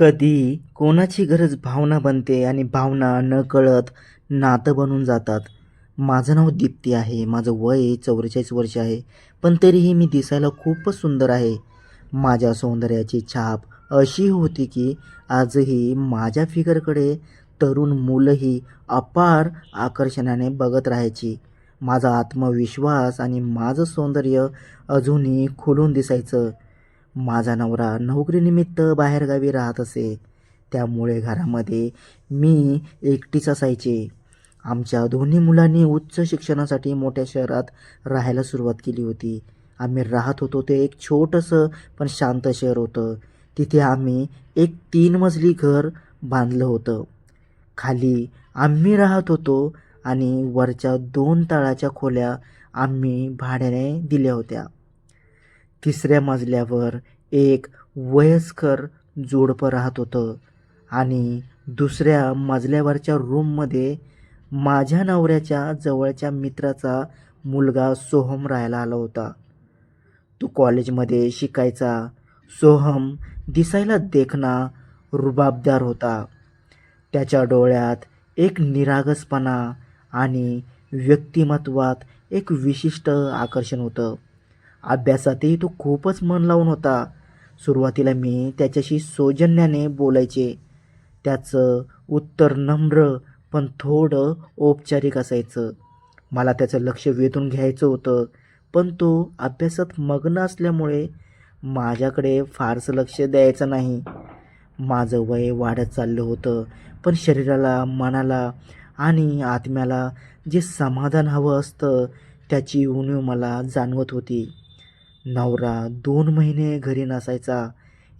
कधी कोणाची गरज भावना बनते आणि भावना न कळत नातं बनून जातात. माझं नाव दीप्ती आहे. माझं वय चौवेचाळीस वर्ष आहे. पण तरीही मी दिसायला खूपच सुंदर आहे. माझ्या सौंदर्याची छाप अशी होती की आजही माझ्या फिगरकडे तरुण मुलंही अपार आकर्षणाने बघत राहायची. माझा आत्मविश्वास आणि माझं सौंदर्य अजूनही खुलून दिसायचं. माझा नवरा नोकरीनिमित्त बाहेरगावी राहत असे. त्यामुळे घरामध्ये मी एकटीच असायचे. आमच्या दोन्ही मुलांनी उच्च शिक्षणासाठी मोठ्या शहरात राहायला सुरुवात केली होती. आम्ही राहत होतो ते एक छोटंसं पण शांत शहर होतं. तिथे आम्ही एक तीन मजली घर बांधलं होतं. खाली आम्ही राहत होतो आणि वरच्या दोन तळाच्या खोल्या आम्ही भाड्याने दिल्या होत्या. तिसऱ्या मजल्यावर एक वयस्कर जोडपं राहत होतं. आणि दुसऱ्या मजल्यावरच्या रूममध्ये माझ्या नवऱ्याच्या जवळच्या मित्राचा मुलगा सोहम राहायला आला होता. तो कॉलेजमध्ये शिकायचा. सोहम दिसायला देखणा रुबाबदार होता. त्याच्या डोळ्यात एक निरागसपणा आणि व्यक्तिमत्वात एक विशिष्ट आकर्षण होतं. अभ्यासातही तो खूपच मन लावून होता. सुरुवातीला मी त्याच्याशी सौजन्याने बोलायचे. त्याचं उत्तर नम्र पण थोडं औपचारिक असायचं. मला त्याचं लक्ष वेधून घ्यायचं होतं पण तो अभ्यासात मग्न असल्यामुळे माझ्याकडे फारसं लक्ष द्यायचं नाही. माझं वय वाढत चाललं होतं पण शरीराला मनाला आणि आत्म्याला जे समाधान हवं असतं त्याची उणीव मला जाणवत होती. नवरा दोन महिने घरी नसायचा.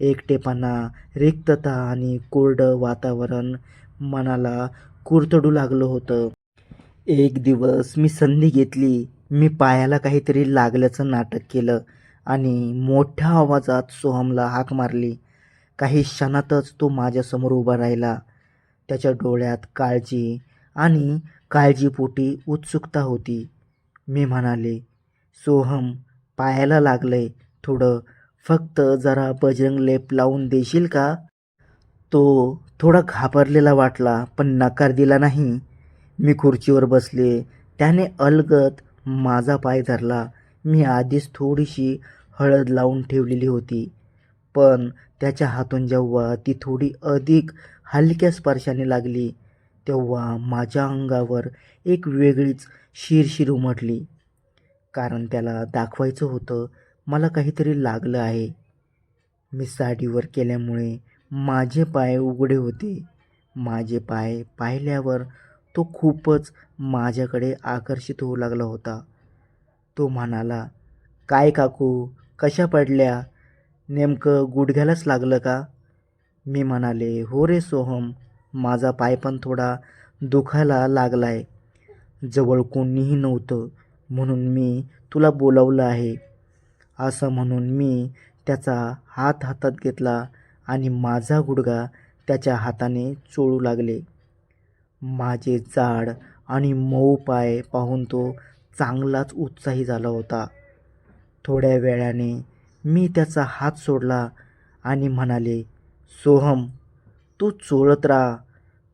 एकटेपणा रिक्तता आणि कोरडं वातावरण मनाला कुरतडू लागलं होतं. एक दिवस मी संधी घेतली. मी पायाला काहीतरी लागल्याचं नाटक केलं आणि मोठ्या आवाजात सोहमला हाक मारली. काही क्षणातच तो माझ्यासमोर उभा राहिला. त्याच्या डोळ्यात काळजी आणि काळजीपोटी उत्सुकता होती. मी म्हणाले सोहम पायाला लागलंय. थोडं फक्त जरा बजरंग लेप लावून देशील का? तो थोडा घाबरलेला वाटला पण नकार दिला नाही. मी खुर्चीवर बसले. त्याने अलगत माझा पाय धरला. मी आधीच थोडीशी हळद लावून ठेवलेली होती पण त्याच्या हातून जेव्हा ती थोडी अधिक हलक्या स्पर्शाने लागली तेव्हा माझ्या अंगावर एक वेगळीच शिरशीर उमटली. कारण त्याला दाखवायचं होतं मला काहीतरी लागलं आहे. मी साडीवर केल्यामुळे माझे पाय उघडे होते. माझे पाय पाहिल्यावर तो खूपच माझ्याकडे आकर्षित होऊ लागला होता. तो म्हणाला काय काकू कशा पडल्या? नेमकं गुडघ्यालाच लागलं का? मी म्हणाले हो रे सोहम माझा पाय पण थोडा दुखायला लागलाय. जवळ कोणीही नव्हतं. म्हणून मी तुला बोलावलं आहे. असं म्हणून मी त्याचा हात हातात घेतला आणि माझा गुडघा त्याच्या हाताने चोळू लागले. माझे जाड आणि मऊ पाय पाहून तो चांगलाच उत्साही झाला होता. थोड्या वेळाने मी त्याचा हात सोडला आणि म्हणाले सोहम तू चोळत राहा.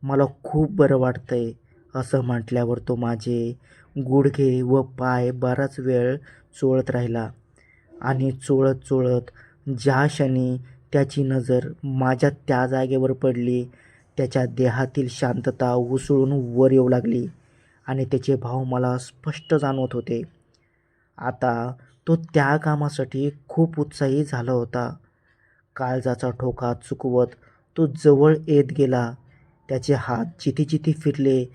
मला खूप बरं वाटतंय असं म्हटल्यावर तो माझे गुडघे व पाय बराच वेळ चोळत राहिला. आणि चोळत चोळत ज्या क्षणी त्याची नजर माझ्या त्या जागेवर पडली त्याच्या देहातील शांतता उसळून वर येऊ लागली आणि त्याचे भाव मला स्पष्ट जाणवत होते. आता तो त्या कामासाठी खूप उत्साही झाला होता. काळजाचा ठोका चुकवत तो जवळ येत गेला. त्याचे हात जिथे जिथे फिरले.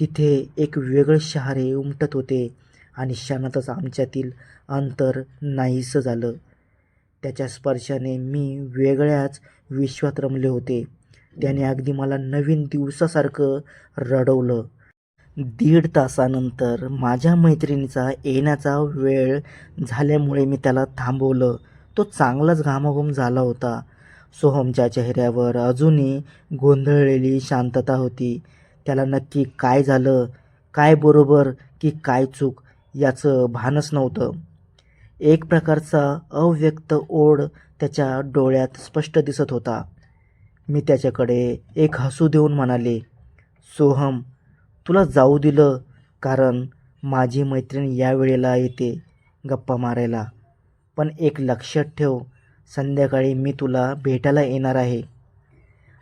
तिथे एक वेगळे शहारे उमटत होते आणि क्षणातच आमच्यातील अंतर नाहीसं झालं. त्याच्या स्पर्शाने मी वेगळ्याच विश्वात रमले होते. त्याने अगदी मला नवीन दिवसासारखं रडवलं. दीड तासानंतर माझ्या मैत्रिणीचा येण्याचा वेळ झाल्यामुळे मी त्याला थांबवलं. तो चांगलाच घामाघूम झाला होता. सोहमच्या चेहऱ्यावर अजूनही गोंधळलेली शांतता होती. त्याला नक्की काय झालं काय बरोबर की काय चूक याचं भानच नव्हतं. एक प्रकारचा अव्यक्त ओढ त्याच्या डोळ्यात स्पष्ट दिसत होता. मी त्याच्याकडे एक हसू देऊन म्हणाले सोहम तुला जाऊ दिलं कारण माझी मैत्रीण या वेळेला येते गप्पा मारायला. पण एक लक्षात ठेव संध्याकाळी मी तुला भेटायला येणार आहे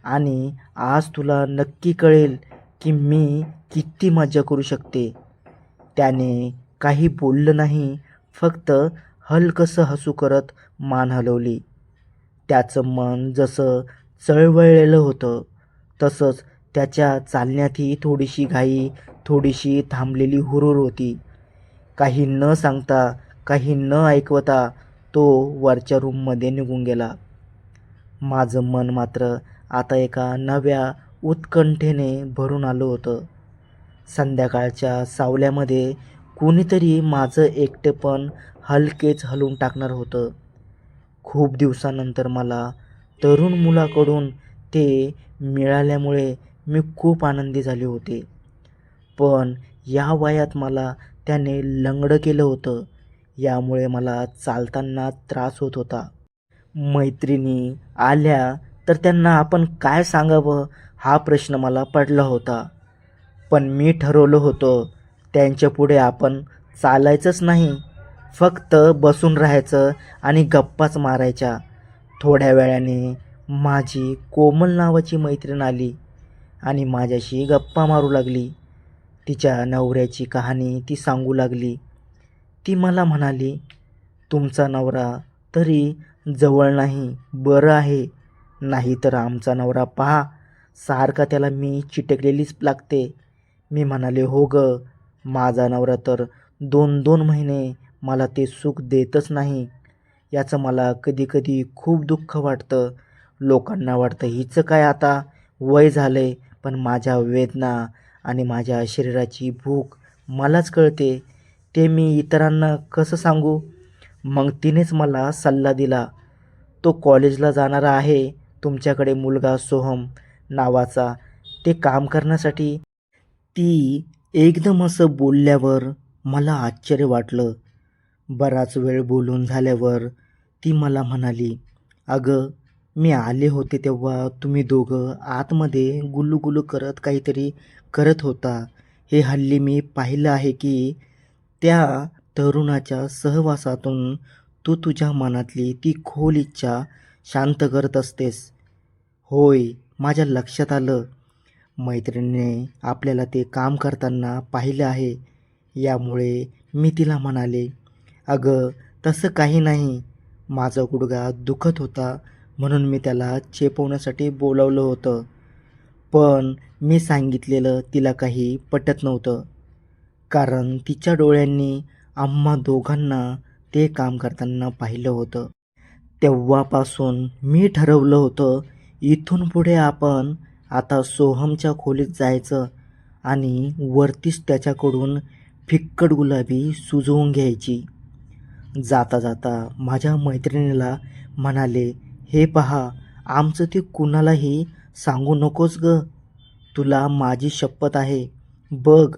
आणि आज तुला नक्की कळेल की मी किती मजा करू शकते. त्याने काही बोललं नाही फक्त हलकसं हसू करत मान हलवली. त्याचं मन जसं चळवळलेलं होतं तसंच त्याच्या चालण्यातही थोडीशी घाई थोडीशी थांबलेली हुरूर होती. काही न सांगता काही न ऐकवता तो वरच्या रूममध्ये निघून गेला. माझं मन मात्र आता एका नव्या उत्कंठेने भरून आलं होतं. संध्याकाळच्या सावल्यामध्ये कुणीतरी माझं एकटेपण हलकेच हलवून टाकणार होतं. खूप दिवसानंतर मला तरुण मुलाकडून ते मिळाल्यामुळे मी खूप आनंदी झाले होते. पण या वयात मला त्याने लंगडं केलं होतं. यामुळे मला चालताना त्रास होत होता. मैत्रिणी आल्या तर त्यांना आपण काय सांगावं? हा प्रश्न मला पडला होता. पण मी ठरवलं होतं त्यांच्यापुढे आपण चालायचंच नाही. फक्त बसून राहायचं आणि गप्पाच मारायच्या. थोड्या वेळाने माझी कोमल नावाची मैत्रीण आली आणि माझ्याशी गप्पा मारू लागली. तिच्या नवऱ्याची कहाणी ती सांगू लागली. ती मला म्हणाली तुमचा नवरा तरी जवळ नाही बरं आहे. नाही तर आमचा नवरा पहा सारखा त्याला मी चिटकलेलीच लागते. मी म्हणाले हो ग माझा नवरा तर दोन दोन महिने मला ते सुख देतच नाही. याचं मला कधी कधी खूप दुःख वाटतं. लोकांना वाटतं हिचं काय आता वय झालंय पण माझ्या वेदना आणि माझ्या शरीराची भूक मलाच कळते. ते मी इतरांना कसं सांगू? मग तिनेच मला सल्ला दिला तो कॉलेजला जाणारा आहे. तुमच्याकडे मुलगा सोहम नावाचा ते काम करण्यासाठी. ती एकदम असं बोलल्यावर मला आश्चर्य वाटलं. बराच वेळ बोलून झाल्यावर ती मला म्हणाली अगं मी आले होते तेव्हा तुम्ही दोघं आतमध्ये गुलूगुलू करत काहीतरी करत होता. हे हल्ली मी पाहिलं आहे की त्या तरुणाच्या सहवासातून तू तुझ्या मनातली ती खोल इच्छा शांत करत असतेस. होय माझ्या लक्षात आलं. मैत्रिणीने आपल्याला ते काम करताना पाहिलं आहे. यामुळे मी तिला म्हणाले अगं तसं काही नाही. माझा गुडघा दुखत होता म्हणून मी त्याला चेपवण्यासाठी बोलावलं होतं. पण मी सांगितलेलं तिला काही पटत नव्हतं. कारण तिच्या डोळ्यांनी आम्हा दोघांना ते काम करताना पाहिलं होतं. तेव्हापासून मी ठरवलं होतं इथून पुढे आपण आता सोहमच्या खोलीत जायचं आणि वरतीच त्याच्याकडून फिक्कट गुलाबी सुजवून घ्यायची. जाता जाता माझ्या मैत्रिणीला म्हणाले हे पहा आमचं ते कुणालाही सांगू नकोस ग. तुला माझी शपथ आहे. बघ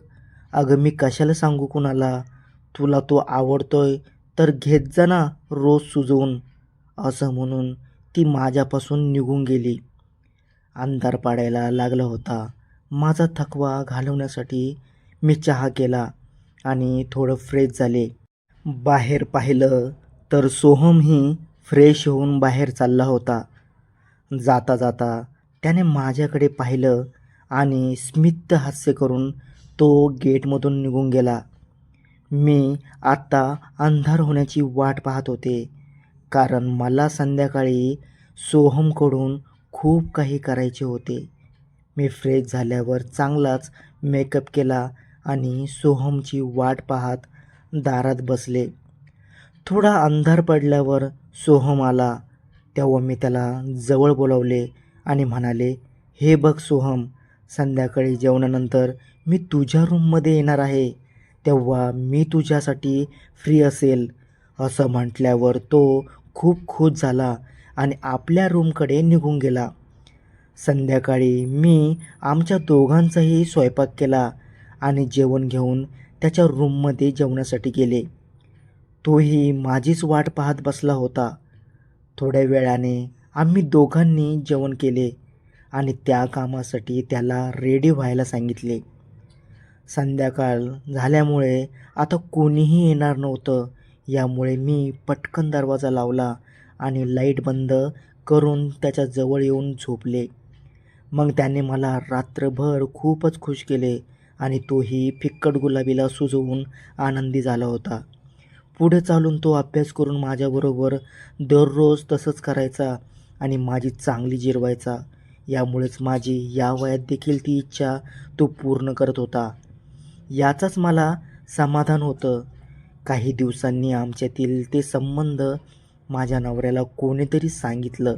अगं मी कशाला सांगू कुणाला? तुला तो आवडतोय तर घेत जा ना रोज सुजवून असं म्हणून ती माझ्यापासून निघून गेली. अंधार पाडायला लागला होता. माझा थकवा घालवण्यासाठी मी चहा केला आणि थोडं फ्रेश झाले. बाहेर पाहिलं तर सोहमही फ्रेश होऊन बाहेर चालला होता. जाता जाता त्याने माझ्याकडे पाहिलं आणि स्मित हास्य करून तो गेटमधून निघून गेला. मी आत्ता अंधार होण्याची वाट पाहत होते. कारण मला संध्याकाळी सोहमकडून खूप काही करायचे होते. मी फ्रेश झाल्यावर चांगलाच मेकअप केला आणि सोहमची वाट पाहत दारात बसले. थोडा अंधार पडल्यावर सोहम आला. तेव्हा मी त्याला जवळ बोलावले आणि म्हणाले हे बघ सोहम संध्याकाळी जेवणानंतर मी तुझ्या रूममध्ये येणार आहे. तेव्हा मी तुझ्यासाठी फ्री असेल. असं म्हटल्यावर तो खूप खुश झाला आणि आपल्या रूमकडे निघून गेला. संध्याकाळी मी आमच्या दोघांचाही स्वयंपाक केला आणि जेवण घेऊन त्याच्या रूममध्ये जेवणासाठी गेले. तोही माझीच वाट पाहत बसला होता. थोड्या वेळाने आम्ही दोघांनी जेवण केले आणि त्या कामासाठी त्याला रेडी व्हायला सांगितले. संध्याकाळ झाल्यामुळे आता कोणीही येणार नव्हतं यामुळे मी पटकन दरवाजा लावला आणि लाइट बंद करून त्याच्याजवळ येऊन झोपले. मग त्याने मला रात्रभर खूपच खुश केले आणि तोही फिक्कट गुलाबीला सुजवून आनंदी झाला होता. पुढे चालून तो अभ्यास करून माझ्याबरोबर दररोज तसंच करायचा आणि माझी चांगली जिरवायचा. यामुळेच माझी या वयात देखील ती इच्छा तो पूर्ण करत होता. याचाच मला समाधान होतं. काही दिवसांनी आमच्यातील ते संबंध माझ्या नवऱ्याला कोणीतरी सांगितलं.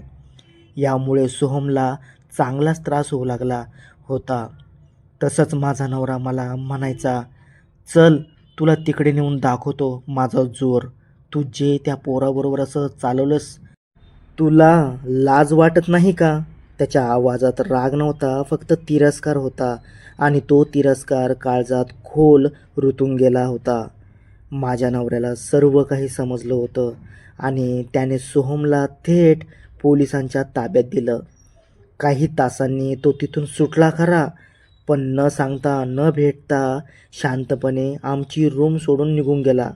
यामुळे सोहमला चांगलाच त्रास होऊ लागला होता. तसंच माझा नवरा मला म्हणायचा चल तुला तिकडे नेऊन दाखवतो माझा जोर. तू जे त्या पोराबरोबर असं चालवलंस तुला लाज वाटत नाही का? त्याच्या आवाजात राग नव्हता फक्त तिरस्कार होता आणि तो तिरस्कार काळजात खोल रुतून गेला होता. माझ्या नवऱ्याला सर्व काही समजलं होतं आणि त्याने सोहमला थेट पोलिसांच्या ताब्यात दिलं. काही तासांनी तो तिथून सुटला खरा पण न सांगता न भेटता शांतपणे आमची रूम सोडून निघून गेला.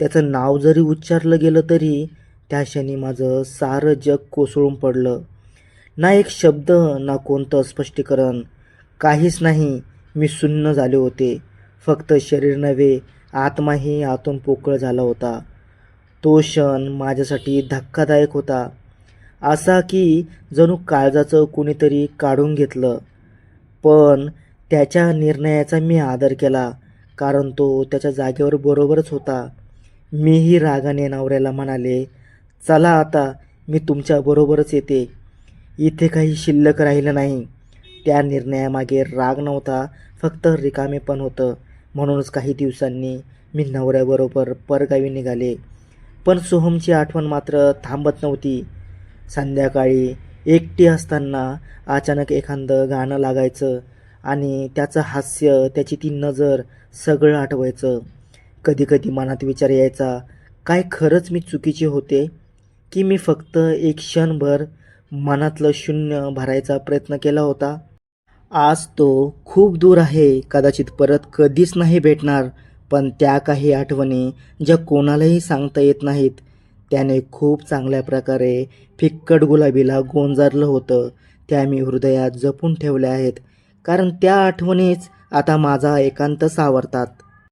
त्याचं नाव जरी उच्चारलं गेलं तरी त्या क्षणी माझं सारं जग कोसळून पडलं. ना एक शब्द ना कोणतं स्पष्टीकरण काहीच नाही मी सुन्न झाले होते. फक्त शरीर नव्हे आत्माही आतून पोकळ झाला होता. तो क्षण माझ्यासाठी धक्कादायक होता. असा की जणू काळजाचं कुणीतरी काढून घेतलं. पण त्याच्या निर्णयाचा मी आदर केला कारण तो त्याच्या जागेवर बरोबरच होता. मीही रागाने नवऱ्याला म्हणाले चला आता मी तुमच्याबरोबरच येते. इथे काही शिल्लक राहिलं नाही. त्या निर्णयामागे राग नव्हता फक्त रिकामेपण होतं. म्हणूनच काही दिवसांनी मी नवऱ्याबरोबर परगावी निघाले. पण सोहमची आठवण मात्र थांबत नव्हती. संध्याकाळी एकटी असताना अचानक एखादं गाणं लागायचं आणि त्याचं हास्य त्याची ती नजर सगळं आठवायचं. कधीकधी मनात विचार यायचा काय खरंच मी चुकीचे होते? की मी फक्त एक क्षणभर मनातलं शून्य भरायचा प्रयत्न केला होता? आज तो खूप दूर आहे कदाचित परत कधीच नाही भेटणार पण त्या काही आठवणी ज्या कोणालाही सांगता येत नाहीत त्याने खूप चांगल्या प्रकारे फिक्कट गुलाबीला गोंजारलं होतं. त्या मी हृदयात जपून ठेवल्या आहेत कारण त्या आठवणीच आता माझा एकांत सावरतात.